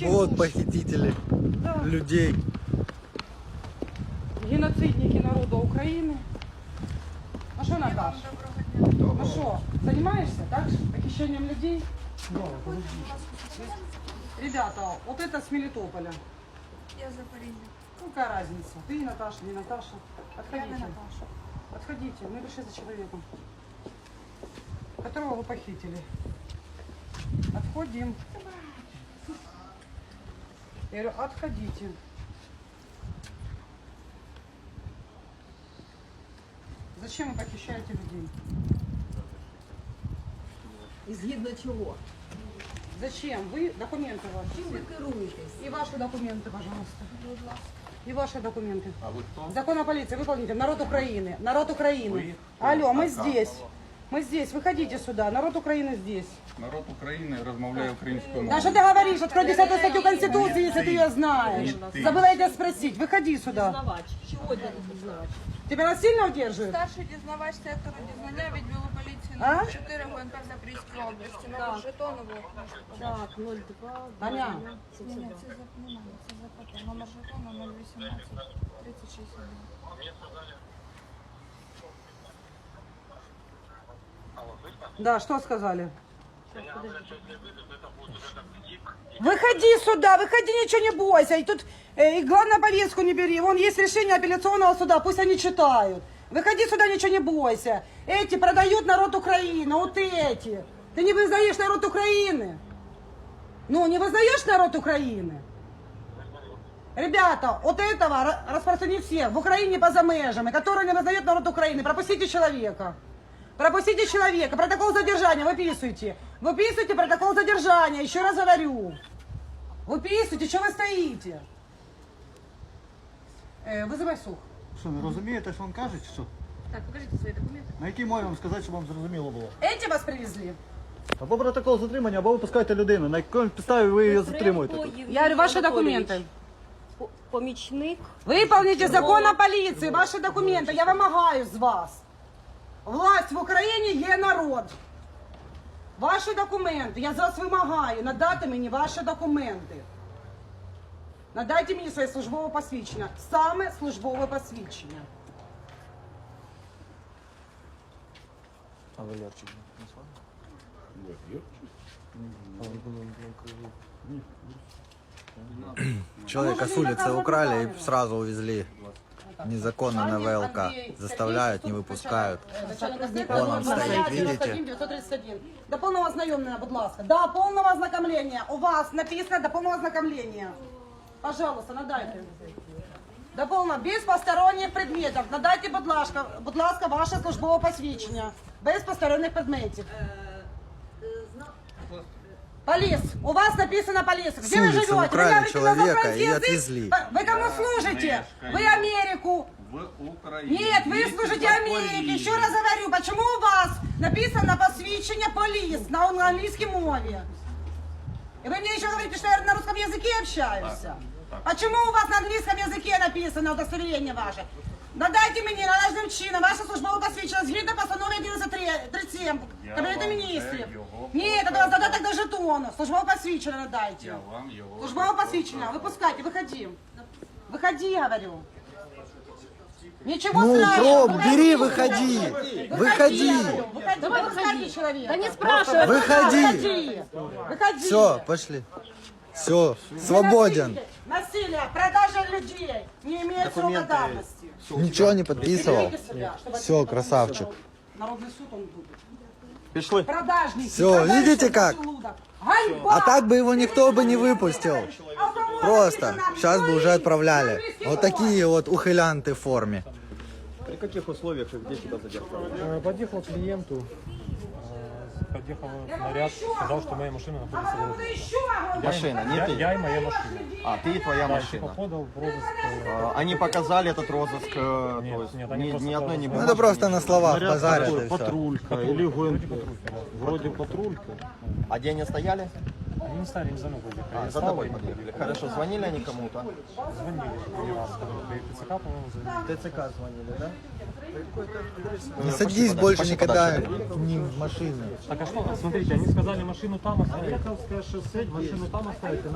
Вот похитители Да. людей. Геноцидники народа України. А що, Наташ? Ну що, займаєшся, так? Похищением людей? Ребята, вот это с Мелитополя. Я Запоріжжя. Ну, какая разница? Ты Наташа, не Наташа. Я Отходите. не Наташа. Отходите, мы пришли за человеком, которого вы похитили. Отходим. Я говорю, отходите. Зачем вы похищаете людей? І згідно чого? Зачем? Вы документы ваши. Чим ви керуєтесь? И ваши документы, пожалуйста. Будь ласка. И ваши документы. А вы кто? Закон о полиции, выполните. Народ Украины. Народ Украины. Вы? Алло, мы А здесь. кого? Мы здесь. Выходите сюда. Народ Украины здесь. Народ України розмовляє українською Да мовою. что ты говоришь? Открой 10 статью Конституции, если ты ее знаешь. Не ты. Забыла я тебя спросить. Выходи сюда. Дізнавач. Чого для дізнавач? Тебя насильно удерживают? Старший дізнавач сектору дізнання відділу поліції А? номер 4 ГУНП в Запорізькій області. Номер жетону ви можете побачити. Так, 02, Таня. Ні, це за немає, це за ПТ. Номер жетону 018 36 Да, что сказали? Выходи сюда, выходи, ничего не бойся. И тут, э, и главное, повестку не бери. Вон есть решение апелляционного суда, пусть они читают. Выходи сюда, ничего не бойся. Эти продают народ Украины, вот эти. Ты не вызнаешь народ Украины? Ну, не вызнаешь народ Украины? Ребята, вот этого ра- распространить всех в Украине по замежам, и который не вызнает народ Украины. Пропустите человека. Пропустите человека. Протокол задержания выписывайте. Выписывайте протокол задержания. Еще раз говорю. Выписывайте, что вы стоите? Э, вызывай сух. Що, не розумієте, що він каже, чи що? Так, покажіть свої документи. На якій мові вам сказати, щоб вам зрозуміло було? Эти вас привезли? Або протокол затримання, або ви пускаєте людину. На якій підставі ви її затримуєте тут? Я говорю, ваши документы. По- Помічник. Выполните закон о полиции, ваши документы. Я вымогаю с вас. Власть в Украине є народ. Ваші документи. Я з вас вимагаю надати мені ваші документи. Надайте мені своє службове посвідчення. Саме службове посвідчення. А Валерчик не с вами? Человека с улицы украли и сразу увезли. Незаконно на ВЛК. Заставляют, не выпускают. Вон он стоит, видите? 931. До повного ознайомлення, будь ласка. До повного ознакомлення. У вас написано до повного ознакомлення. Пожалуйста, надайте. До повного, без посторонніх предметів. Надайте, будь ласка, будь ласка, ваше службове посвідчення. Без посторонніх предметів. Полис, у вас написано полис. Где С вы улицы живете? Вы украли говорите на человека иностранный и язык? отвезли. Вы кому служите? Вы Америку. В Україні. Нет, вы Їдьте служите за Америке. Поліссю. Еще раз говорю, почему у вас написано посвящение полис на на английском мове? И вы мне еще говорите, что я на русском языке общаюсь. так. Почему у вас на английском языке написано удостоверение ваше? Надайте мені належним чином ваше службове посвідчення згідно постанови 1137 Я Кабінету вам міністрів. вже його Ні, це показав. додаток до жетону. Службове посвідчення надайте. Я вам його. Службовое посвящение, выпускайте, выходи. Выходи, говорю. Ничего Ну, страшного. проб, бери, выходи. Выходи. говорю, Выходи, Давай выходи, человек. Да не спрашивай. Выходи. Выходи. Выходи. Все, пошли. Все, свободен. Насилие, продажа людей не имеет срока давности. Ничего не подписывал. Чтобы Все, это не красавчик. Народный суд он будет. Пішли. Продажники. Всё, видите как? желудок. Ганьба! А так бы его никто бы не выпустил. Просто. Сейчас бы уже отправляли. Вот такие вот ухылянты в форме. При яких условиях і де тебе задержали? Э, Подъехал к клиенту, подъехал наряд, сказал, что моя машина находится в розыске. огонь? Машина, не Я, ты. я и моя машина. А, ты и твоя Да, машина. типа подал в розыск. э, А, Они показали этот розыск, э, Нет, то есть нет, они ни, ни одной не показывают. Ну было. это просто на словах Наряд базарят все. Патрулька или ГУНП? Вроде патрулька. А где они стояли? Они не стали, не за мной подъехали. А, Я за тобой подъехали. Хорошо, звонили они кому-то? Звонили ТЦК, по-моему, звонили. ТЦК звонили, да? Не Э, садись пошли больше подальше, никогда не в машину. Так а что, смотрите, они сказали машину там оставить. шоссе, машину там оставить,